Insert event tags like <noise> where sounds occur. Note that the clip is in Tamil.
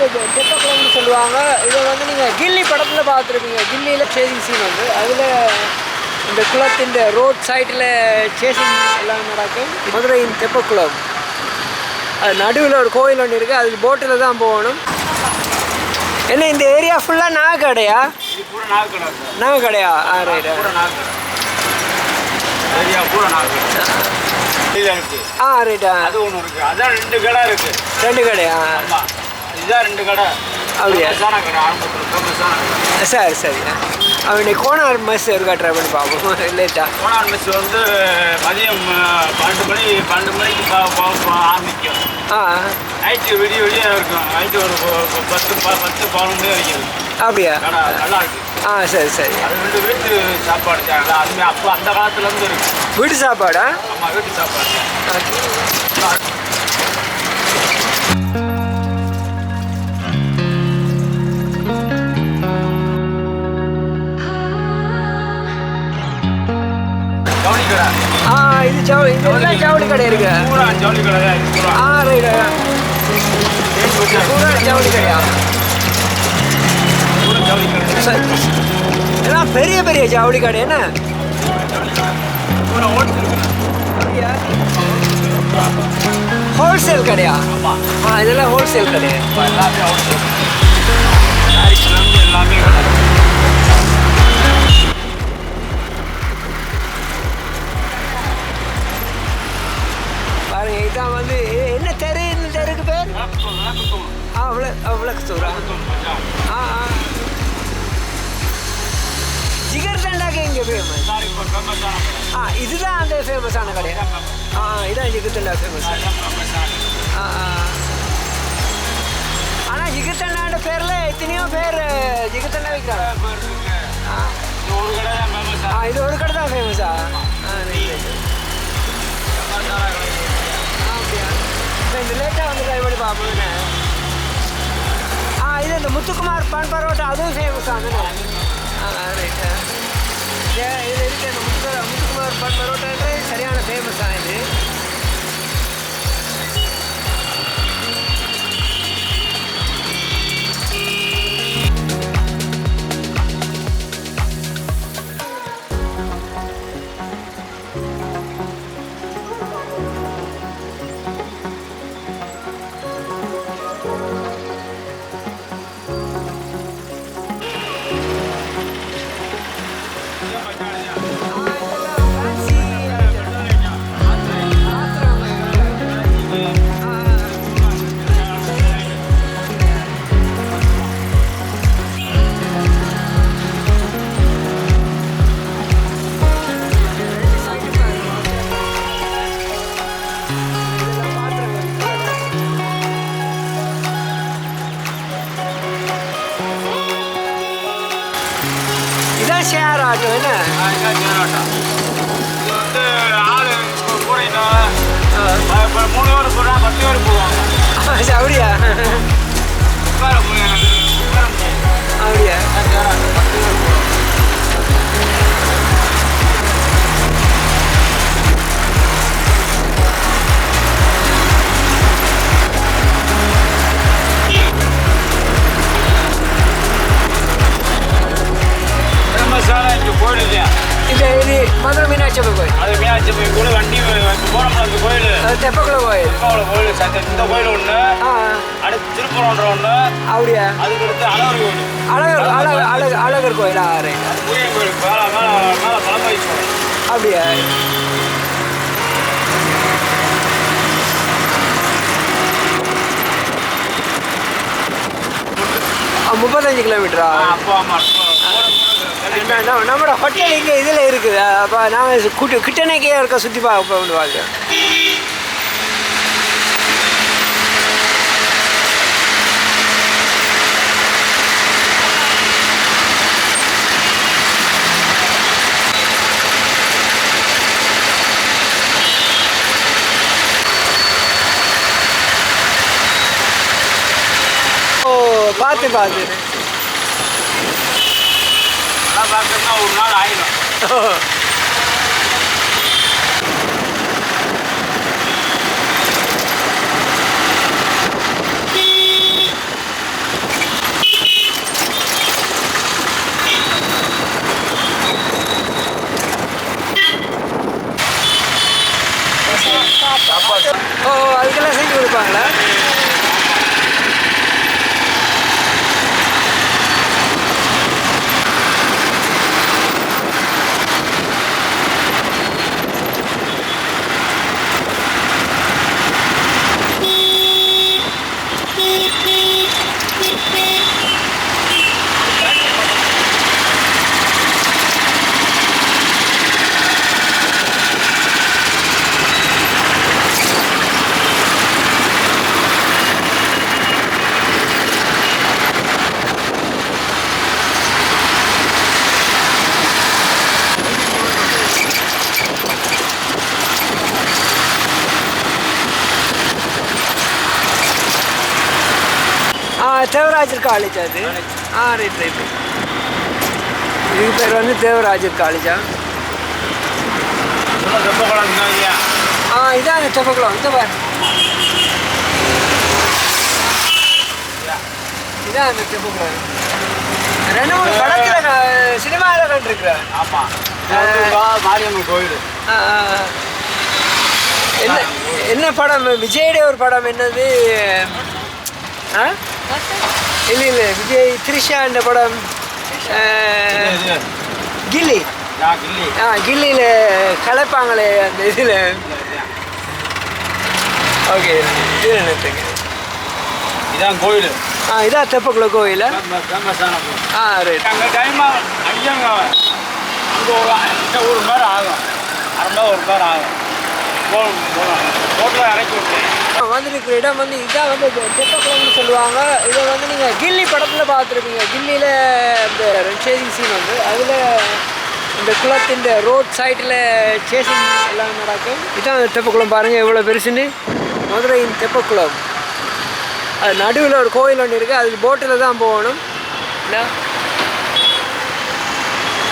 வந்து தெப்பக்குளம்னு சொல்லுவாங்க. இதை வந்து நீங்கள் கில்லி படத்தில் பார்த்துருப்பீங்க. கில்லியில் சேசிங் சீன் வந்து. அதில் இந்த குளத்தின் ரோட் சைடில் சேசிங் எல்லாம் நடக்கும். மதுரையின் தெப்பக்குளம் அது நடுவில் ஒரு கோயில் ஒன்று இருக்குது அது போட்டில் தான் போகணும். என்ன இந்த ஏரியா ஃபுல்லாக நாக கடையா இது பூரா நாகக்கடை சார் நாக கடையா ஆ ரைட் ஆ. ரைட்டா அது ஒன்று இருக்கு. அதான் ரெண்டு கடை இருக்கு. ரெண்டு கடையா? இதுதான் ரெண்டு கடை. அப்படியா? சரி சரி. அவனை கோனார் மஸ் இருக்கா ட்ரை பண்ணி பார்ப்போம். <laughs> லேட்டா. கோனார் மெஸ் வந்து மதியம் பன்னெண்டு மணி பன்னெண்டு மணிக்கு ஆரம்பிக்கும். ஆ. நைட்டு விடிய விடிய இருக்கும். நைட்டு ஒரு பத்து பத்து பதினொன்று மணி வரைக்கும். அப்படியா? நல்லா இருக்கு. ஆ சரி சரி. அது ரெண்டு வீட்டு சாப்பாடு அதுமே அப்போ அந்த காலத்துல இருந்து இருக்கு. வீட்டு சாப்பாடா? ஆமா வீட்டு சாப்பாடு இது ஜவுளி இது எல்லாம் ஜவுளி கடை இருக்கு. பூரா ஜவுளி கடை ஆ ரைட் பூரா ஜவுளி கடையா? பூரா ஜவுளி கடை எல்லாம் பெரிய பெரிய ஜவுளி கடை என்ன? ஹோல்சேல் கடை ஹோல்சேல் கடையா? ஆ இதெல்லாம் ஹோல்சேல் கடை எல்லாமே ஹோல்சேல் எல்லாமே கடை. விளக்குத்தூள், விளக்குத்தூள். ஆ விளக்கு விளக்குத்தூரா விளக்குத்தூள் மச்சான். ஆ ஜிகர் தண்டாக்கு இங்கே ஃபேமஸ் ஆ இதுதான் அந்த ஃபேமஸான கடையா ஆ இதான் ஜிகர் தண்டா ஃபேமஸ் ஆனால் ஜிகர் தண்டான்ற பேரில் எத்தனையோ பேர் ஜிகர் தண்டா விற்கிறாங்க ஆ இது ஒரு கடை லேட்டாக வந்து ட்ரை பண்ணி பார்ப்போம் ஆ இது இந்த முத்துக்குமார் பான் பரோட்டா அதுவும் ஃபேமஸ் ஆகுதுண்ணே ஆ ரைட்டு இது இருக்கு இந்த முத்து முத்துக்குமார் பான் பரோட்டான்றது சரியான ஃபேமஸ் ஆகுது இதான் ஷேர் ஆட்டோ என்ன ஆ, இதான் சேராட்டம். இது வந்து ஆளு கூ- கூடையிட்டோம். அஹ் மதுரை மீனாட்சி அம்மன் கோயில் அது மீனாட்சி அம்மன் கோயில் வண்டி போனோம்னா அந்த கோயில் தெப்பக்குளம் கோயில் திருப்பாவளம் கோயில் இந்த கோயில் ஒன்று அடுத்து திருப்பரம்ன்ற ஒன்று அப்படியா? அதுக்கு அடுத்து அழகர் கோயில். அழகர் அழகர் அழகர் அழகர் கோயில் ஆ ரைட் முருகன் கோயில் மேலே மேலே மேலே பழமாயி அப்படியா? முப்பத்தஞ்சு கிலோமீட்டரா? அப்பா நம்ம- நம்மளோட ஹோட்டல் இங்கே இதில் இருக்குது. அப்போ நான் கூட்டு கிட்டனைக்கே இருக்க சுற்றி பார்க்க போடுவாங்க ஓ பார்த்து பார்த்து. nó lại rồi. <laughs> Devarajar college அது. ஆ ரைட் ரைட் இதுக்கு பேர் வந்து தேவராஜர் காலேஜா ஆ? இதாங்க தெப்பக்குளம் இந்த பாரு. இதான் அந்த தெப்பக்குளம் ரெண்டு மூணு படத்தில் சினிமாவில் கண்டிருக்கிறேன் ஆமாம் இது வந்து கா- மாரியம்மன் கோயில். என்ன என்ன படம்? விஜயுடைய ஒரு படம் என்னது? ஆ? இல்லை இல்லை விஜய் த்ரிஷா என்ற படம். கில்லி ஆ கில்லியில் கலப்பாங்களே அந்த இதில் ஓகே இது இதான் கோயில் ஆ இதான் தெப்பக்குள்ள கோயில் ஆ ரைட் அங்கே டைமாக அங்கேங்க அங்கே ஒரு ஒரு மணி நேரம் ஆகும் அரை மணி ஒரு மணி நேரம் ஆகும் போகணும் போகணும் ரோட்டில் இறக்கி இடம் வந்து இதான் வந்து தெப்பக்குளம்னு சொல்லுவாங்க. இதை வந்து நீங்கள் கில்லி படத்தில் பார்த்துருப்பீங்க. கில்லியில் இந்த சேசிங் சீன் வந்து அதில் இந்த குளத்தின் ரோட் சைட்டில் சேசிங் எல்லாம் நடக்கும். இதான் அந்த தெப்பக்குளம் பாருங்கள் எவ்வளோ பெருசுன்னு. மதுரையின் தெப்பக்குளம். அது நடுவில் ஒரு கோயில் ஒன்று இருக்குது அது போட்டில் தான் போகணும். என்ன?